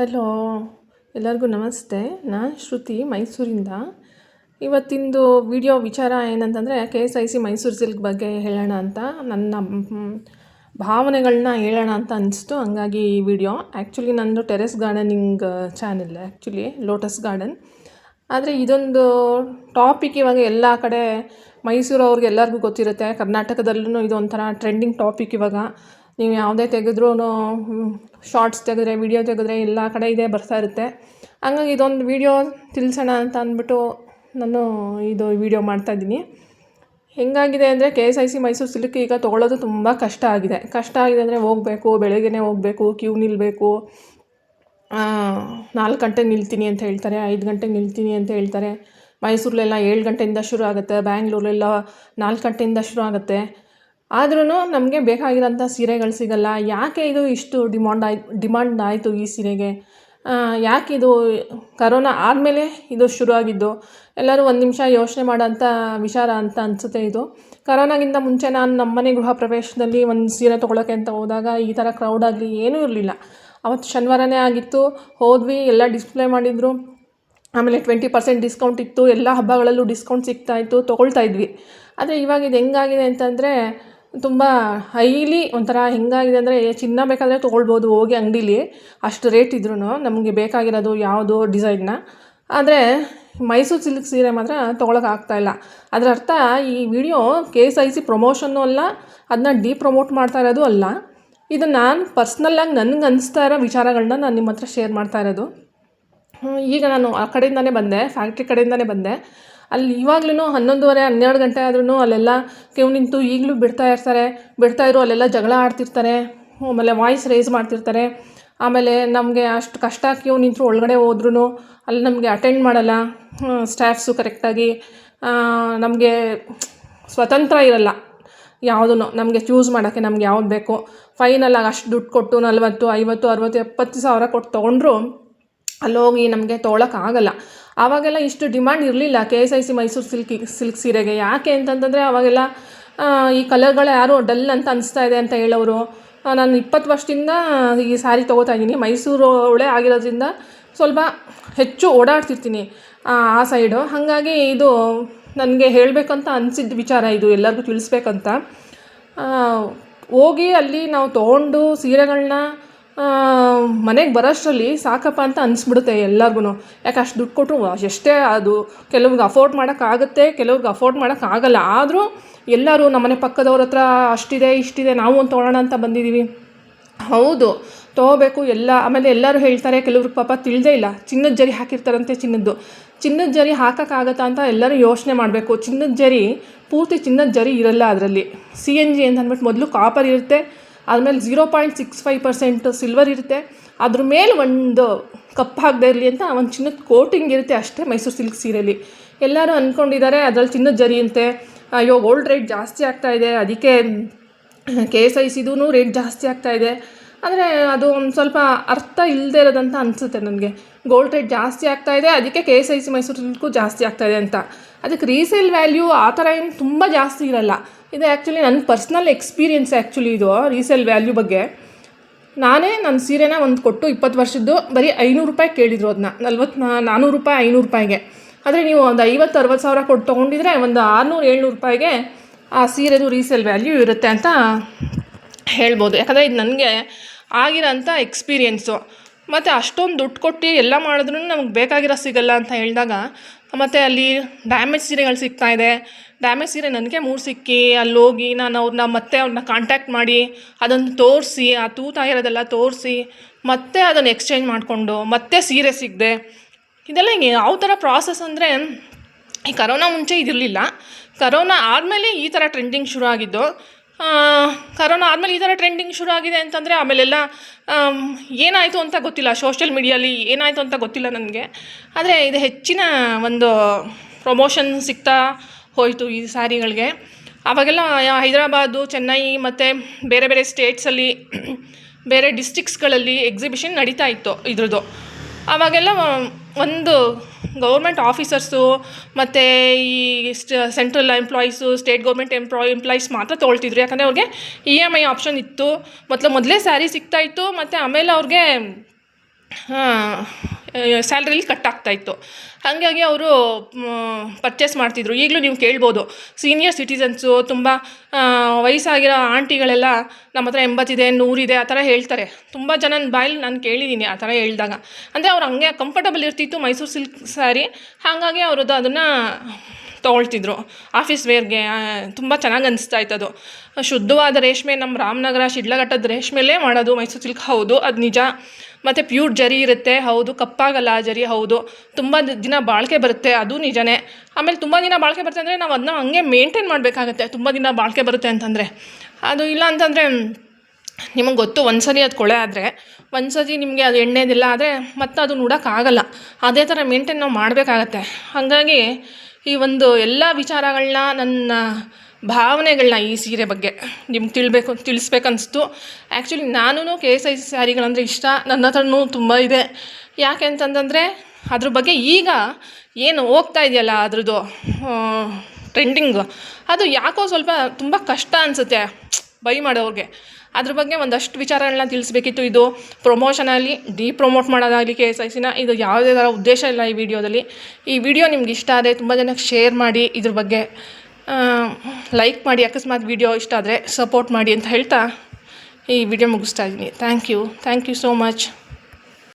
Hello, ಎಲ್ಲರಿಗೂ ನಮಸ್ತೆ. ನಾನು ಶ್ರುತಿ, ಮೈಸೂರಿಂದ. ಇವತ್ತಿಂದು ವಿಡಿಯೋ ವಿಚಾರ ಏನಂತಂದರೆ K S I C Mysuru silk ಬಗ್ಗೆ ಹೇಳೋಣ ಅಂತ. ನನ್ನ ಭಾವನೆಗಳನ್ನ ಹೇಳೋಣ ಅಂತ ಅನಿಸ್ತು. ಹಂಗಾಗಿ ಈ ವಿಡಿಯೋ. ಆ್ಯಕ್ಚುಲಿ ನಂದು terrace gardening channel actually lotus garden. ಆದರೆ ಇದೊಂದು ಟಾಪಿಕ್ ಇವಾಗ ಎಲ್ಲ ಕಡೆ ಮೈಸೂರು ಅವ್ರಿಗೆ ಎಲ್ಲರಿಗೂ ಗೊತ್ತಿರುತ್ತೆ. ಕರ್ನಾಟಕದಲ್ಲೂ ಇದೊಂಥರ ಟ್ರೆಂಡಿಂಗ್ ಟಾಪಿಕ್ ಇವಾಗ. ನೀವು ಯಾವುದೇ ತೆಗೆದ್ರೂ ಶಾರ್ಟ್ಸ್ ತೆಗೆದ್ರೆ ವಿಡಿಯೋ ತೆಗೆದ್ರೆ ಎಲ್ಲ ಕಡೆ ಇದೇ ಬರ್ತಾ ಇರುತ್ತೆ. ಹಂಗಾಗಿ ಇದೊಂದು ವಿಡಿಯೋ ತಿಳಿಸೋಣ ಅಂತ ಅಂದ್ಬಿಟ್ಟು ನಾನು ಇದು ವಿಡಿಯೋ ಮಾಡ್ತಾಯಿದ್ದೀನಿ ಹೆಂಗಾಗಿದೆ ಅಂದರೆ K S I C Mysuru silk ಈಗ ತೊಗೊಳ್ಳೋದು ತುಂಬ ಕಷ್ಟ ಆಗಿದೆ. ಕಷ್ಟ ಆಗಿದೆ ಅಂದರೆ ಹೋಗಬೇಕು, ಬೆಳಗ್ಗೆನೇ ಹೋಗಬೇಕು ಕ್ಯೂ ನಿಲ್ಲಬೇಕು ನಾಲ್ಕು ಗಂಟೆ ನಿಲ್ತೀನಿ ಅಂತ ಹೇಳ್ತಾರೆ, ಐದು ಗಂಟೆಗೆ ನಿಲ್ತೀನಿ ಅಂತ ಹೇಳ್ತಾರೆ. ಮೈಸೂರಲ್ಲೆಲ್ಲ ಏಳು ಗಂಟೆಯಿಂದ ಶುರು ಆಗುತ್ತೆ, ಬ್ಯಾಂಗ್ಳೂರಲ್ಲೆಲ್ಲ ನಾಲ್ಕು ಗಂಟೆಯಿಂದ ಶುರು ಆಗುತ್ತೆ. ಆದ್ರೂ ನಮಗೆ ಬೇಕಾಗಿರೋಂಥ ಸೀರೆಗಳು ಸಿಗಲ್ಲ. ಯಾಕೆ ಇದು ಇಷ್ಟು ಡಿಮಾಂಡ್ ಆಯ್ ಡಿಮಾಂಡ್ ಆಯಿತು ಈ ಸೀರೆಗೆ? ಯಾಕೆ ಇದು ಕರೋನಾ ಆದಮೇಲೆ ಇದು ಶುರು ಆಗಿದ್ದು ಎಲ್ಲರೂ ಒಂದು ನಿಮಿಷ ಯೋಚನೆ ಮಾಡೋಂಥ ವಿಚಾರ ಅಂತ ಅನಿಸುತ್ತೆ ಇದು. ಕರೋನಾಗಿಂತ ಮುಂಚೆ ನಾನು ನಮ್ಮನೆ ಗೃಹ ಪ್ರವೇಶದಲ್ಲಿ ಒಂದು ಸೀರೆ ತೊಗೊಳಕ್ಕೆ ಅಂತ ಹೋದಾಗ ಈ ಥರ ಕ್ರೌಡ್ ಆಗಲಿ ಏನೂ ಇರಲಿಲ್ಲ. ಅವತ್ತು ಶನಿವಾರನೇ ಆಗಿತ್ತು. ಹೋದ್ವಿ, ಎಲ್ಲ ಡಿಸ್ಪ್ಲೇ ಮಾಡಿದರು. ಆಮೇಲೆ ಟ್ವೆಂಟಿ ಪರ್ಸೆಂಟ್ ಡಿಸ್ಕೌಂಟ್ ಇತ್ತು. ಎಲ್ಲ ಹಬ್ಬಗಳಲ್ಲೂ ಡಿಸ್ಕೌಂಟ್ ಸಿಗ್ತಾಯಿತ್ತು ತೊಗೊಳ್ತಾ ಇದ್ವಿ. ಆದರೆ ಇವಾಗ ಇದು ಹೆಂಗಾಗಿದೆ ಅಂತಂದರೆ ತುಂಬ ಹೈಲಿ ಒಂಥರ ಹೆಂಗಾಗಿದೆ ಅಂದರೆ ಚಿನ್ನ ಬೇಕಾದರೆ ತೊಗೊಳ್ಬೋದು ಹೋಗಿ ಅಂಗಡೀಲಿ. ಅಷ್ಟು ರೇಟ್ ಇದ್ರೂ ನಮಗೆ ಬೇಕಾಗಿರೋದು ಯಾವುದು ಡಿಸೈನ್ನ ಆದರೆ ಮೈಸೂರು ಸಿಲ್ಕ್ ಸೀರೆ ಮಾತ್ರ ತೊಗೊಳಕ್ಕೆ ಆಗ್ತಾಯಿಲ್ಲ ಅದರ ಅರ್ಥ ಈ video K S I C promotion ಅಲ್ಲ ಅದನ್ನ ಡಿ ಪ್ರಮೋಟ್ ಮಾಡ್ತಾ ಇರೋದು ಅಲ್ಲ. ಇದು ನಾನು ಪರ್ಸ್ನಲ್ಲಾಗಿ ನನಗೆ ಅನಿಸ್ತಾ ಇರೋ ವಿಚಾರಗಳನ್ನ ನಾನು ನಿಮ್ಮ ಹತ್ರ ಶೇರ್ ಮಾಡ್ತಾ ಇರೋದು. ಈಗ ನಾನು ಆ ಕಡೆಯಿಂದನೇ ಬಂದೆ ಫ್ಯಾಕ್ಟ್ರಿ ಕಡೆಯಿಂದನೇ ಬಂದೆ. ಅಲ್ಲಿ ಇವಾಗ್ಲೂ ಹನ್ನೊಂದುವರೆ, ಹನ್ನೆರಡು ಗಂಟೆ ಆದ್ರೂ ಅಲ್ಲೆಲ್ಲ ಕ್ಯೂ ನಿಂತು ಈಗಲೂ ಬಿಡ್ತಾ ಇರ್ತಾರೆ. ಬಿಡ್ತಾ ಇರೋ ಅಲ್ಲೆಲ್ಲ ಜಗಳ ಆಡ್ತಿರ್ತಾರೆ. ಆಮೇಲೆ ವಾಯ್ಸ್ ರೇಸ್ ಮಾಡ್ತಿರ್ತಾರೆ. ಆಮೇಲೆ ನಮಗೆ ಅಷ್ಟು ಕಷ್ಟ ಕ್ಯೂ ನಿಂತರು ಒಳಗಡೆ ಹೋದ್ರೂ ಅಲ್ಲಿ ನಮಗೆ ಅಟೆಂಡ್ ಮಾಡಲ್ಲ. ಸ್ಟಾಫ್ಸು ಕರೆಕ್ಟಾಗಿ ನಮಗೆ ಸ್ವತಂತ್ರ ಇರಲ್ಲ. ಯಾವುದೂ ನಮಗೆ ಚೂಸ್ ಮಾಡೋಕ್ಕೆ ನಮ್ಗೆ ಯಾವ್ದು ಬೇಕು. ಫೈನಲಾಗಿ ಅಷ್ಟು ದುಡ್ಡು ಕೊಟ್ಟು ನಲ್ವತ್ತು, ಐವತ್ತು, ಅರುವತ್ತು, ಎಪ್ಪತ್ತು ಸಾವಿರ ಕೊಟ್ಟು ತೊಗೊಂಡ್ರು ಅಲ್ಲಿ ಹೋಗಿ ನಮಗೆ ತೊಗೊಳಕ್ಕಾಗಲ್ಲ ಆವಾಗೆಲ್ಲ ಇಷ್ಟು ಡಿಮ್ಯಾಂಡ್ ಇರಲಿಲ್ಲ K S I C Mysuru silky silk ಸೀರೆಗೆ. ಯಾಕೆ ಅಂತಂತಂದರೆ ಅವಾಗೆಲ್ಲ ಈ ಕಲರ್ಗಳು ಯಾರು ಡಲ್ ಅಂತ ಅನಿಸ್ತಾ ಇದೆ ಅಂತ ಹೇಳೋರು. ನಾನು ಇಪ್ಪತ್ತು ವರ್ಷದಿಂದ ಈ ಸ್ಯಾರಿ ತೊಗೋತಾ ಇದ್ದೀನಿ. ಮೈಸೂರು ಒಳ್ಳೆ ಆಗಿರೋದ್ರಿಂದ ಸ್ವಲ್ಪ ಹೆಚ್ಚು ಓಡಾಡ್ತಿರ್ತೀನಿ, ಆ ಸೈಡು ಹಾಗಾಗಿ ಇದು ನನಗೆ ಹೇಳಬೇಕಂತ ಅನಿಸಿದ ವಿಚಾರ ಇದು. ಎಲ್ಲರಿಗೂ ತಿಳಿಸ್ಬೇಕಂತ. ಹೋಗಿ ಅಲ್ಲಿ ನಾವು ತೊಗೊಂಡು ಸೀರೆಗಳನ್ನ ಮನೆಗೆ ಬರೋಷ್ಟರಲ್ಲಿ ಸಾಕಪ್ಪ ಅಂತ ಅನಿಸ್ಬಿಡುತ್ತೆ ಎಲ್ಲರಿಗೂ ಯಾಕೆ ಅಷ್ಟು ದುಡ್ಡು ಕೊಟ್ಟರು ಎಷ್ಟೇ ಅದು ಕೆಲವ್ರಿಗೆ ಅಫೋರ್ಡ್ ಮಾಡೋಕ್ಕಾಗುತ್ತೆ ಕೆಲವ್ರಿಗೆ ಅಫೋರ್ಡ್ ಮಾಡೋಕ್ಕಾಗಲ್ಲ ಆದರೂ ಎಲ್ಲರೂ ನಮ್ಮನೆ ಪಕ್ಕದವ್ರ ಹತ್ರ ಅಷ್ಟಿದೆ, ಇಷ್ಟಿದೆ, ನಾವು ಒಂದು ತೊಗೊಳೋಣ ಅಂತ ಬಂದಿದ್ದೀವಿ ಹೌದು, ತೊಗೋಬೇಕು, ಎಲ್ಲ, ಆಮೇಲೆ ಎಲ್ಲರೂ ಹೇಳ್ತಾರೆ, ಕೆಲವ್ರಿಗೆ ಪಾಪ ತಿಳಿದೇ ಇಲ್ಲ. ಚಿನ್ನದ ಜರಿ ಹಾಕಿರ್ತಾರಂತೆ ಚಿನ್ನದ್ದು. ಚಿನ್ನದ ಜರಿ ಹಾಕೋಕ್ಕಾಗತ್ತಾ ಅಂತ ಎಲ್ಲರೂ ಯೋಚನೆ ಮಾಡಬೇಕು. ಚಿನ್ನದ ಜರಿ, ಪೂರ್ತಿ ಚಿನ್ನದ ಜರಿ ಇರಲ್ಲ ಅದರಲ್ಲಿ. ಸಿ ಎನ್ ಜಿ ಅಂತ ಅಂದ್ಬಿಟ್ಟು ಮೊದಲು ಕಾಪರ್ ಇರುತ್ತೆ ಆದಮೇಲೆ zero point six five percent silver ಇರುತ್ತೆ. ಅದ್ರ ಮೇಲೆ ಒಂದು ಕಪ್ ಹಾಕದೇ ಇರಲಿ ಅಂತ ಒಂದು ಚಿನ್ನದ ಕೋಟಿಂಗ್ ಇರುತ್ತೆ ಅಷ್ಟೇ ಮೈಸೂರು ಸಿಲ್ಕ್ ಸೀರೆಯಲ್ಲಿ ಎಲ್ಲರೂ ಅಂದ್ಕೊಂಡಿದ್ದಾರೆ ಅದರಲ್ಲಿ ಚಿನ್ನದ ಜರಿ ಅಂತೆ. ಅಯ್ಯೋ ಓಲ್ಡ್ ರೇಟ್ ಜಾಸ್ತಿ ಇದೆ. ಅದಕ್ಕೆ ಕೆ ಎಸ್ ಐ ಸಿದೂ ರೇಟ್ ಜಾಸ್ತಿ ಆಗ್ತಾ ಆದರೆ ಅದು ಒಂದು ಸ್ವಲ್ಪ ಅರ್ಥ ಇಲ್ಲದೆ ಇರೋದಂತ ಅನಿಸುತ್ತೆ ನನಗೆ. ಗೋಲ್ಡ್ ರೇಟ್ ಜಾಸ್ತಿ ಆಗ್ತಾ ಇದೆ, ಅದಕ್ಕೆ K S I C Mysuru silk ಜಾಸ್ತಿ ಆಗ್ತಾ ಇದೆ ಅಂತ. ಅದಕ್ಕೆ ರೀಸೇಲ್ ವ್ಯಾಲ್ಯೂ ಆ ಥರ ಏನು ತುಂಬ ಜಾಸ್ತಿ ಇರಲ್ಲ. ಇದು ಆ್ಯಕ್ಚುಲಿ ನನ್ನ ಪರ್ಸ್ನಲ್ ಎಕ್ಸ್ಪೀರಿಯೆನ್ಸ್ ಆ್ಯಕ್ಚುಲಿ ಇದು ರೀಸೇಲ್ ವ್ಯಾಲ್ಯೂ ಬಗ್ಗೆ. ನಾನೇ ನನ್ನ ಸೀರೆನ ಒಂದು ಕೊಟ್ಟು ಇಪ್ಪತ್ತು ವರ್ಷದ್ದು ಬರೀ ಐನೂರು ರೂಪಾಯಿ ಕೇಳಿದ್ರು ಅದನ್ನ ನಲ್ವತ್ತು ನಾನ್ನೂರು ರೂಪಾಯಿ, ಐನೂರು ರೂಪಾಯಿಗೆ. ಆದರೆ ನೀವು ಒಂದು ಐವತ್ತು, ಅರವತ್ತು ಸಾವಿರ ಕೊಟ್ಟು ತೊಗೊಂಡಿದ್ರೆ ಒಂದು ಆರುನೂರು, ಏಳ್ನೂರು ರೂಪಾಯಿಗೆ ಆ ಸೀರೆದು ರೀಸೇಲ್ ವ್ಯಾಲ್ಯೂ ಇರುತ್ತೆ ಅಂತ ಹೇಳ್ಬೋದು. ಯಾಕಂದರೆ ಇದು ನನಗೆ ಆಗಿರೋಂಥ ಎಕ್ಸ್ಪೀರಿಯೆನ್ಸು ಮತ್ತು ಅಷ್ಟೊಂದು ದುಡ್ಡು ಕೊಟ್ಟು ಎಲ್ಲ ಮಾಡಿದ್ರೂ ನಮಗೆ ಬೇಕಾಗಿರೋ ಸಿಗಲ್ಲ ಅಂತ ಹೇಳಿದಾಗ, ಮತ್ತು ಅಲ್ಲಿ ಡ್ಯಾಮೇಜ್ ಸೀರೆಗಳು ಸಿಗ್ತಾ ಇದೆ. ಡ್ಯಾಮೇಜ್ ಸೀರೆ ನನಗೆ ಮೂರು ಸಿಕ್ಕಿ, ಅಲ್ಲಿ ಹೋಗಿ ನಾನು ಅವ್ರನ್ನ ಮತ್ತೆ ಅವ್ರನ್ನ ಕಾಂಟ್ಯಾಕ್ಟ್ ಮಾಡಿ ಅದನ್ನು ತೋರಿಸಿ, ಆ ತೂತ ಇರೋದೆಲ್ಲ ತೋರಿಸಿ, ಮತ್ತೆ ಅದನ್ನು ಎಕ್ಸ್ಚೇಂಜ್ ಮಾಡಿಕೊಂಡು ಮತ್ತೆ ಸೀರೆ ಸಿಗದೆ. ಇದೆಲ್ಲ ಯಾವ ಥರ ಪ್ರಾಸೆಸ್ ಅಂದರೆ, ಈ ಕರೋನಾ ಮುಂಚೆ ಇದಿರಲಿಲ್ಲ. ಕರೋನಾ ಆದಮೇಲೆ ಈ ಥರ ಟ್ರೆಂಡಿಂಗ್ ಶುರು ಆಗಿದ್ದು ಕರೋನಾ ಆದಮೇಲೆ ಈ ಥರ ಟ್ರೆಂಡಿಂಗ್ ಶುರು ಆಗಿದೆ ಅಂತಂದರೆ ಆಮೇಲೆಲ್ಲ ಆಮ್, ಏನಾಯಿತು ಅಂತ ಗೊತ್ತಿಲ್ಲ. ಸೋಷಿಯಲ್ ಮೀಡಿಯಲ್ಲಿ ಏನಾಯಿತು ಅಂತ ಗೊತ್ತಿಲ್ಲ ನನಗೆ. ಆದರೆ ಇದು ಹೆಚ್ಚಿನ ಒಂದು ಪ್ರಮೋಷನ್ ಸಿಗ್ತಾ ಹೋಯಿತು ಈ ಸ್ಯಾರಿಗಳಿಗೆ ಆವಾಗೆಲ್ಲ ಹೈದರಾಬಾದು ಚೆನ್ನೈ ಮತ್ತು ಬೇರೆ ಬೇರೆ ಸ್ಟೇಟ್ಸಲ್ಲಿ ಬೇರೆ ಡಿಸ್ಟಿಕ್ಸ್ಗಳಲ್ಲಿ ಎಕ್ಸಿಬಿಷನ್ ನಡೀತಾ ಇತ್ತು ಇದ್ರದ್ದು. ಆವಾಗೆಲ್ಲ ಒಂದು ಗೌರ್ಮೆಂಟ್ ಆಫೀಸರ್ಸು ಮತ್ತು ಈ central employees state government employ employees ಮಾತ್ರ ತೊಗೊಳ್ತಿದ್ರು. ಯಾಕಂದರೆ ಅವ್ರಿಗೆ ಇ ಎಂ ಐ ಆಪ್ಷನ್ ಇತ್ತು. ಮತ್ತು ಮೊದಲೇ ಸ್ಯಾರಿ ಸಿಗ್ತಾ ಇತ್ತು, ಮತ್ತು ಆಮೇಲೆ ಅವ್ರಿಗೆ ಸ್ಯಾಲ್ರಿಲಿ ಕಟ್ ಆಗ್ತಾಯಿತ್ತು ಹಾಗಾಗಿ ಅವರು ಪರ್ಚೇಸ್ ಮಾಡ್ತಿದ್ರು. ಈಗಲೂ ನೀವು ಕೇಳ್ಬೋದು. ಸೀನಿಯರ್ ಸಿಟಿಸನ್ಸು ತುಂಬ ವಯಸ್ಸಾಗಿರೋ ಆಂಟಿಗಳೆಲ್ಲ ನಮ್ಮ ಹತ್ರ ಎಂಬತ್ತಿದೆ, ನೂರಿದೆ, ಆ ಥರ ಹೇಳ್ತಾರೆ. ತುಂಬ ಜನ ಬಾಯಲ್ಲಿ ನಾನು ಕೇಳಿದ್ದೀನಿ ಆ ಥರ ಹೇಳಿದಾಗ. ಅಂದರೆ ಅವ್ರು ಹಂಗೆ ಕಂಫರ್ಟಬಲ್ ಇರ್ತಿತ್ತು ಮೈಸೂರು ಸಿಲ್ಕ್ ಸ್ಯಾರಿ ಹಾಗಾಗಿ ಅವ್ರದ್ದು ಅದನ್ನು ತೊಗೊಳ್ತಿದ್ರು. ಆಫೀಸ್ ವೇರ್ಗೆ ತುಂಬ ಚೆನ್ನಾಗಿ ಅನಿಸ್ತಾ ಇತ್ತು ಅದು. ಶುದ್ಧವಾದ ರೇಷ್ಮೆ ನಮ್ಮ ರಾಮನಗರ ಶಿಡ್ಲಘಟ್ಟದ ರೇಷ್ಮೆಲ್ಲೇ ಮಾಡೋದು, ಮೈಸೂರು ಸಿಲ್ಕ್. ಹೌದು, ಅದು ನಿಜ. ಮತ್ತು ಪ್ಯೂರ್ ಜರಿ ಇರುತ್ತೆ. ಹೌದು, ಕಪ್ಪಾಗಲ್ಲ ಆ ಜರಿ, ಹೌದು. ತುಂಬ ದಿನ ಬಾಳಿಕೆ ಬರುತ್ತೆ, ಅದು ನಿಜನೇ. ಆಮೇಲೆ ತುಂಬ ದಿನ ಬಾಳಿಕೆ ಬರುತ್ತೆ ಅಂದರೆ ನಾವು ಅದನ್ನ ಹಂಗೆ ಮೇಂಟೈನ್ ಮಾಡಬೇಕಾಗತ್ತೆ. ತುಂಬ ದಿನ ಬಾಳಿಕೆ ಬರುತ್ತೆ ಅಂತಂದರೆ. ಅದು ಇಲ್ಲ ಅಂತಂದರೆ, ನಿಮಗೆ ಗೊತ್ತು ಒಂದು ಸರಿ ಅದು ಕೊಳೆ ಆದರೆ ಒಂದು ಸತಿ ನಿಮಗೆ ಅದು ಎಣ್ಣೆದಿಲ್ಲ ಆದರೆ ಮತ್ತೆ ಅದು ನೋಡೋಕ್ಕಾಗಲ್ಲ ಅದೇ ಥರ ಮೇಂಟೈನ್ ನಾವು ಮಾಡಬೇಕಾಗತ್ತೆ. ಹಾಗಾಗಿ ಈ ಒಂದು ಎಲ್ಲ ವಿಚಾರಗಳನ್ನ ನನ್ನ ಭಾವನೆಗಳನ್ನ ಈ ಸೀರೆ ಬಗ್ಗೆ ನಿಮ್ಗೆ ತಿಳಬೇಕು ತಿಳಿಸ್ಬೇಕನ್ನಿಸ್ತು ಆ್ಯಕ್ಚುಲಿ ನಾನು ಕೆ ಎಸ್ ಐ ಸಿ ಸ್ಯಾರಿಗಳಂದರೆ ಇಷ್ಟ. ನನ್ನ ಹತ್ರನೂ ತುಂಬ ಇದೆ. ಯಾಕೆ ಅಂತಂದರೆ ಅದ್ರ ಬಗ್ಗೆ ಈಗ ಏನು ಹೋಗ್ತಾ ಇದೆಯಲ್ಲ ಅದ್ರದ್ದು ಟ್ರೆಂಡಿಂಗು ಅದು ಯಾಕೋ ಸ್ವಲ್ಪ ತುಂಬ ಕಷ್ಟ ಅನಿಸುತ್ತೆ. ಬೈ ಮಾಡೋರಿಗೆ. ಅದ್ರ ಬಗ್ಗೆ ಒಂದಷ್ಟು ವಿಚಾರಗಳನ್ನ ತಿಳಿಸ್ಬೇಕಿತ್ತು. ಇದು ಪ್ರಮೋಷನಲ್ಲಿ ಡಿ ಪ್ರೊಮೋಟ್ ಮಾಡೋದಾಗಲಿ ಕೆ ಎಸ್ ಐ ಸಿನ ಇದು ಯಾವುದೇ ಥರ ಉದ್ದೇಶ ಇಲ್ಲ ಈ ವಿಡಿಯೋದಲ್ಲಿ. ಈ ವಿಡಿಯೋ ನಿಮ್ಗೆ ಇಷ್ಟ ಆದರೆ ತುಂಬ ಜನಕ್ಕೆ ಶೇರ್ ಮಾಡಿ, ಇದ್ರ ಬಗ್ಗೆ ಲೈಕ್ ಮಾಡಿ, ಅಕಸ್ಮಾತ್ ವಿಡಿಯೋ ಇಷ್ಟ ಆದರೆ ಸಪೋರ್ಟ್ ಮಾಡಿ ಅಂತ ಹೇಳ್ತಾ ಈ ವಿಡಿಯೋ ಮುಗಿಸ್ತಾ ಇದ್ದೀನಿ. Thank you thank you so much